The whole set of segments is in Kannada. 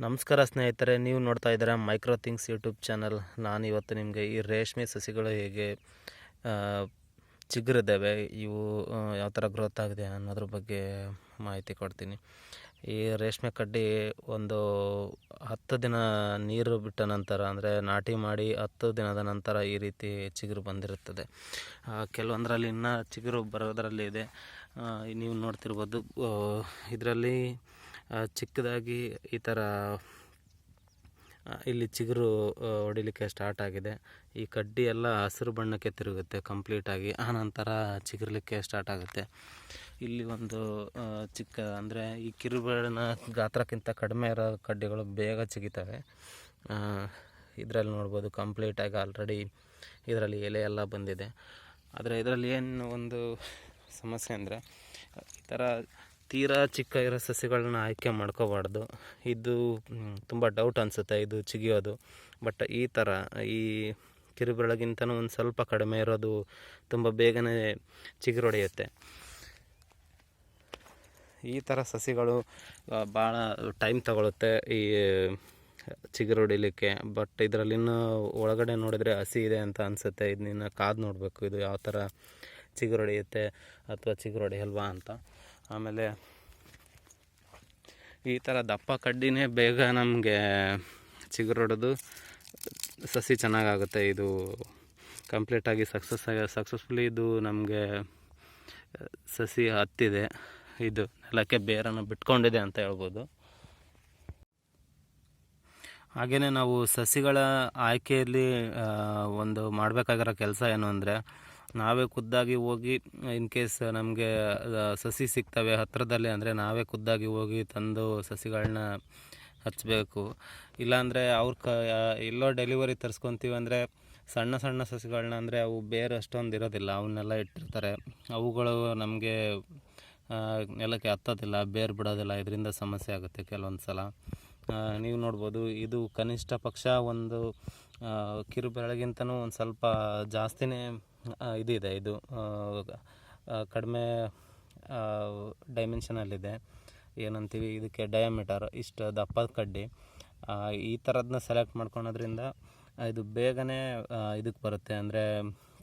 ನಮಸ್ಕಾರ ಸ್ನೇಹಿತರೆ, ನೀವು ನೋಡ್ತಾ ಇದ್ದೀರಾ ಮೈಕ್ರೋ ಥಿಂಗ್ಸ್ ಯೂಟ್ಯೂಬ್ ಚಾನಲ್ ನಾನು ಇವತ್ತು ನಿಮಗೆ ಈ ರೇಷ್ಮೆ ಸಸಿಗಳು ಹೇಗೆ ಚಿಗುರಿದ್ದಾವೆ, ಇವು ಯಾವ ಥರ ಗ್ರೋತ್ ಆಗಿದೆ ಅನ್ನೋದ್ರ ಬಗ್ಗೆ ಮಾಹಿತಿ ಕೊಡ್ತೀನಿ. ಈ ರೇಷ್ಮೆ ಕಡ್ಡಿ ಒಂದು ಹತ್ತು ದಿನ ನೀರು ಬಿಟ್ಟ ನಂತರ, ಅಂದರೆ ನಾಟಿ ಮಾಡಿ ಹತ್ತು ದಿನದ ನಂತರ ಈ ರೀತಿ ಚಿಗುರು ಬಂದಿರುತ್ತದೆ. ಕೆಲವೊಂದರಲ್ಲಿ ಇನ್ನೂ ಚಿಗುರು ಬರೋದರಲ್ಲಿ ಇದೆ. ನೀವು ನೋಡ್ತಿರ್ಬೋದು ಇದರಲ್ಲಿ ಚಿಕ್ಕದಾಗಿ ಈ ಥರ ಇಲ್ಲಿ ಚಿಗುರು ಹೊಡಿಲಿಕ್ಕೆ ಸ್ಟಾರ್ಟ್ ಆಗಿದೆ. ಈ ಕಡ್ಡಿ ಎಲ್ಲ ಹಸಿರು ಬಣ್ಣಕ್ಕೆ ತಿರುಗುತ್ತೆ ಕಂಪ್ಲೀಟಾಗಿ ಆನಂತರ ಚಿಗುರ್ಲಿಕ್ಕೆ ಸ್ಟಾರ್ಟ್ ಆಗುತ್ತೆ. ಇಲ್ಲಿ ಒಂದು ಚಿಕ್ಕ, ಅಂದರೆ ಈ ಕಿರುಬೇಡನ ಗಾತ್ರಕ್ಕಿಂತ ಕಡಿಮೆ ಇರೋ ಕಡ್ಡಿಗಳು ಬೇಗ ಚಿಗಿತವೆ. ಇದರಲ್ಲಿ ನೋಡ್ಬೋದು ಕಂಪ್ಲೀಟಾಗಿ ಆಲ್ರೆಡಿ ಇದರಲ್ಲಿ ಎಲೆ ಎಲ್ಲ ಬಂದಿದೆ. ಆದರೆ ಇದರಲ್ಲಿ ಏನು ಒಂದು ಸಮಸ್ಯೆ ಅಂದರೆ ಈ ಥರ ತೀರಾ ಚಿಕ್ಕ ಇರೋ ಸಸಿಗಳನ್ನ ಆಯ್ಕೆ ಮಾಡ್ಕೋಬಾರ್ದು. ಇದು ತುಂಬ ಡೌಟ್ ಅನಿಸುತ್ತೆ, ಇದು ಚಿಗಿಯೋದು. ಬಟ್ ಈ ಥರ ಈ ಕಿರುಬೆಳಗಿಂತನೂ ಒಂದು ಸ್ವಲ್ಪ ಕಡಿಮೆ ಇರೋದು ತುಂಬ ಬೇಗನೆ ಚಿಗುರೊಡೆಯುತ್ತೆ. ಈ ಥರ ಸಸಿಗಳು ಭಾಳ ಟೈಮ್ ತಗೊಳುತ್ತೆ ಈ ಚಿಗುರೊಡಿಲಿಕ್ಕೆ ಬಟ್ ಇದರಲ್ಲಿ ಇನ್ನೂ ಒಳಗಡೆ ನೋಡಿದರೆ ಹಸಿ ಇದೆ ಅಂತ ಅನಿಸುತ್ತೆ. ಇದನ್ನ ಕಾದು ನೋಡಬೇಕು. ಇದು ಯಾವ ಥರ ಚಿಗುರೊಡೆಯುತ್ತೆ ಅಥವಾ ಚಿಗುರೊಡೆಯಲ್ವಾ ಅಂತ. ಆಮೇಲೆ ಈ ಥರ ದಪ್ಪ ಕಡ್ಡಿನೇ ಬೇಗ ನಮಗೆ ಚಿಗುರೊಡೆದು ಸಸಿ ಚೆನ್ನಾಗಾಗುತ್ತೆ. ಇದು ಕಂಪ್ಲೀಟಾಗಿ ಸಕ್ಸಸ್ ಸಕ್ಸಸ್ಫುಲಿ ಇದು ನಮಗೆ, ಸಸಿ ಹತ್ತಿದೆ. ಇದು ನೆಲಕ್ಕೆ ಬೇರನ್ನು ಬಿಟ್ಕೊಂಡಿದೆ ಅಂತ ಹೇಳ್ಬೋದು. ಹಾಗೆಯೇ ನಾವು ಸಸಿಗಳ ಆಯ್ಕೆಯಲ್ಲಿ ಒಂದು ಮಾಡಬೇಕಾಗಿರೋ ಕೆಲಸ ಏನು ಅಂದರೆ ನಾವೇ ಖುದ್ದಾಗಿ ಹೋಗಿ ಇನ್ ಕೇಸ್ ನಮಗೆ ಸಸಿ ಸಿಗ್ತವೆ ಹತ್ತಿರದಲ್ಲಿ ಅಂದರೆ ನಾವೇ ಖುದ್ದಾಗಿ ಹೋಗಿ ತಂದು ಸಸಿಗಳನ್ನ ಹಚ್ಚಬೇಕು ಇಲ್ಲಾಂದರೆ ಅವ್ರ ಕ ಎಲ್ಲೋ ಡೆಲಿವರಿ ತರಿಸ್ಕೊತೀವಿ ಅಂದರೆ ಸಣ್ಣ ಸಣ್ಣ ಸಸಿಗಳನ್ನ ಅಂದರೆ ಅವು ಬೇರೆ ಅಷ್ಟೊಂದು ಇರೋದಿಲ್ಲ ಅವನ್ನೆಲ್ಲ ಇಟ್ಟಿರ್ತಾರೆ. ಅವುಗಳು ನಮಗೆ ನೆಲಕ್ಕೆ ಹತ್ತೋದಿಲ್ಲ, ಬೇರು ಬಿಡೋದಿಲ್ಲ, ಇದರಿಂದ ಸಮಸ್ಯೆ ಆಗುತ್ತೆ ಕೆಲವೊಂದು ಸಲ ನೀವು ನೋಡ್ಬೋದು, ಇದು ಕನಿಷ್ಠ ಪಕ್ಷ ಒಂದು ಕಿರು ಬೆಳಗಿಂತನೂ ಒಂದು ಸ್ವಲ್ಪ ಜಾಸ್ತಿನೇ ಇದಿದೆ ಇದು ಕಡಿಮೆ ಡೈಮೆನ್ಷನಲ್ಲಿದೆ ಏನಂತೀವಿ, ಇದಕ್ಕೆ ಡಯಾಮೀಟರ್ ಇಷ್ಟು ದಪ್ಪದ ಕಡ್ಡಿ. ಈ ಥರದನ್ನ ಸೆಲೆಕ್ಟ್ ಮಾಡ್ಕೊಳೋದ್ರಿಂದ ಇದು ಬೇಗನೆ ಇದಕ್ಕೆ ಬರುತ್ತೆ. ಅಂದರೆ,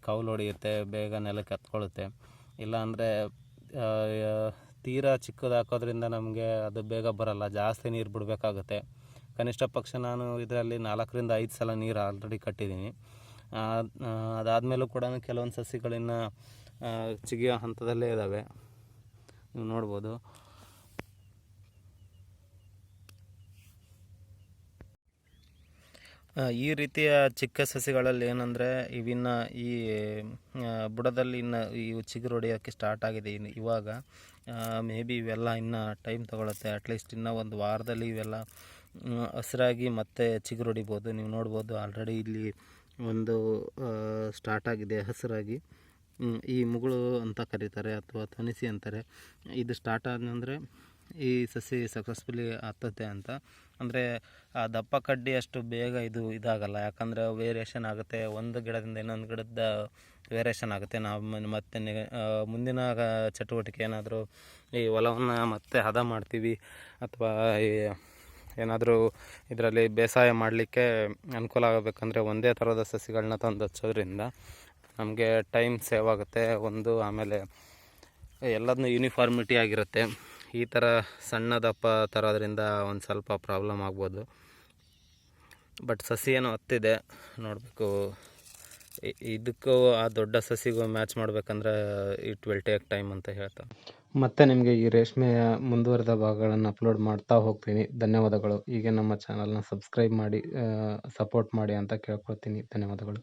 ಕೌಲು ಹೊಡೆಯುತ್ತೆ, ಬೇಗ ನೆಲಕ್ಕೆ ಹತ್ಕೊಳ್ಳುತ್ತೆ ಇಲ್ಲಾಂದರೆ ತೀರಾ ಚಿಕ್ಕದು ಹಾಕೋದ್ರಿಂದ ನಮಗೆ ಅದು ಬೇಗ ಬರಲ್ಲ, ಜಾಸ್ತಿ ನೀರು ಬಿಡಬೇಕಾಗುತ್ತೆ. ಕನಿಷ್ಠ ಪಕ್ಷ ನಾನು ಇದರಲ್ಲಿ ನಾಲ್ಕರಿಂದ ಐದು ಸಲ ನೀರು ಆಲ್ರೆಡಿ ಕಟ್ಟಿದ್ದೀನಿ. ಅದಾದಮೇಲೂ ಕೂಡ ಕೆಲವೊಂದು ಸಸಿಗಳಿನ್ನ ಚಿಗಿಯೋ ಹಂತದಲ್ಲೇ ಇದ್ದಾವೆ ನೀವು ನೋಡ್ಬೋದು. ಈ ರೀತಿಯ ಚಿಕ್ಕ ಸಸಿಗಳಲ್ಲಿ ಏನಂದರೆ, ಇವಿನ್ನ ಈ ಬುಡದಲ್ಲಿ ಇನ್ನು ಇವು ಚಿಗುರು ಹೊಡೆಯೋಕ್ಕೆ ಸ್ಟಾರ್ಟ್ ಆಗಿದೆ ಇನ್ನು ಇವಾಗ. ಮೇ ಬಿ ಇವೆಲ್ಲ ಇನ್ನು ಟೈಮ್ ತೊಗೊಳತ್ತೆ. ಅಟ್ಲೀಸ್ಟ್ ಇನ್ನೂ ಒಂದು ವಾರದಲ್ಲಿ ಇವೆಲ್ಲ ಹಸಿರಾಗಿ ಮತ್ತೆ ಚಿಗುರು ಹೊಡಿಬೋದು. ನೀವು ನೋಡ್ಬೋದು ಆಲ್ರೆಡಿ ಇಲ್ಲಿ ಒಂದು ಸ್ಟಾರ್ಟ್ ಆಗಿದೆ, ಹಸಿರಾಗಿ. ಈ ಮುಗುಳು ಅಂತ ಕರೀತಾರೆ ಅಥವಾ ಧ್ವನಿಸಿ ಅಂತಾರೆ. ಇದು ಸ್ಟಾರ್ಟ್ ಆದಂದರೆ ಈ ಸಸಿ ಸಕ್ಸಸ್ಫುಲಿ ಆಗ್ತದೆ ಅಂತ. ಅಂದರೆ, ಆ ದಪ್ಪ ಕಡ್ಡಿ ಅಷ್ಟು ಬೇಗ ಇದು ಇದಾಗಲ್ಲ. ಯಾಕಂದರೆ ವೇರಿಯೇಷನ್ ಆಗುತ್ತೆ. ಒಂದು ಗಿಡದಿಂದ ಇನ್ನೊಂದು ಗಿಡದ ವೇರಿಯೇಷನ್ ಆಗುತ್ತೆ. ನಾವು ಮತ್ತೆ ಮುಂದಿನ ಚಟುವಟಿಕೆ ಏನಾದರೂ ಈ ಹೊಲವನ್ನು ಮತ್ತೆ ಹದ ಮಾಡ್ತೀವಿ. ಅಥವಾ ಈ ಏನಾದರೂ ಇದರಲ್ಲಿ ಬೇಸಾಯ ಮಾಡಲಿಕ್ಕೆ ಅನುಕೂಲ ಆಗಬೇಕಂದ್ರೆ ಒಂದೇ ಥರದ ಸಸಿಗಳನ್ನ ತಂದು ಹಚ್ಚೋದ್ರಿಂದ ನಮಗೆ ಟೈಮ್ ಸೇವ್ ಆಗುತ್ತೆ. ಒಂದು ಆಮೇಲೆ ಎಲ್ಲದನ್ನೂ ಯೂನಿಫಾರ್ಮಿಟಿ ಆಗಿರುತ್ತೆ. ಈ ಥರ ಸಣ್ಣ ದಪ್ಪ ತರೋದ್ರಿಂದ ಒಂದು ಸ್ವಲ್ಪ ಪ್ರಾಬ್ಲಮ್ ಆಗ್ಬೋದು. ಬಟ್ ಸಸಿ ಏನೋ ಹತ್ತಿದೆ, ನೋಡಬೇಕು. ಇದಕ್ಕೂ ಆ ದೊಡ್ಡ ಸಸಿಗೂ ಮ್ಯಾಚ್ ಮಾಡಬೇಕಂದ್ರೆ ಇಟ್ ವಿಲ್ ಟೇಕ್ ಟೈಮ್ ಅಂತ ಹೇಳ್ತಾರೆ ಮತ್ತೆ ನಿಮಗೆ ಈ ರೇಷ್ಮೆಯ ಮುಂದುವರೆದ ಭಾಗಗಳನ್ನು ಅಪ್ಲೋಡ್ ಮಾಡ್ತಾ ಹೋಗ್ತೀನಿ. ಧನ್ಯವಾದಗಳು. ಹೀಗೆ ನಮ್ಮ ಚಾನಲ್ನ ಸಬ್ಸ್ಕ್ರೈಬ್ ಮಾಡಿ ಸಪೋರ್ಟ್ ಮಾಡಿ ಅಂತ ಕೇಳ್ಕೊಳ್ತೀನಿ. ಧನ್ಯವಾದಗಳು.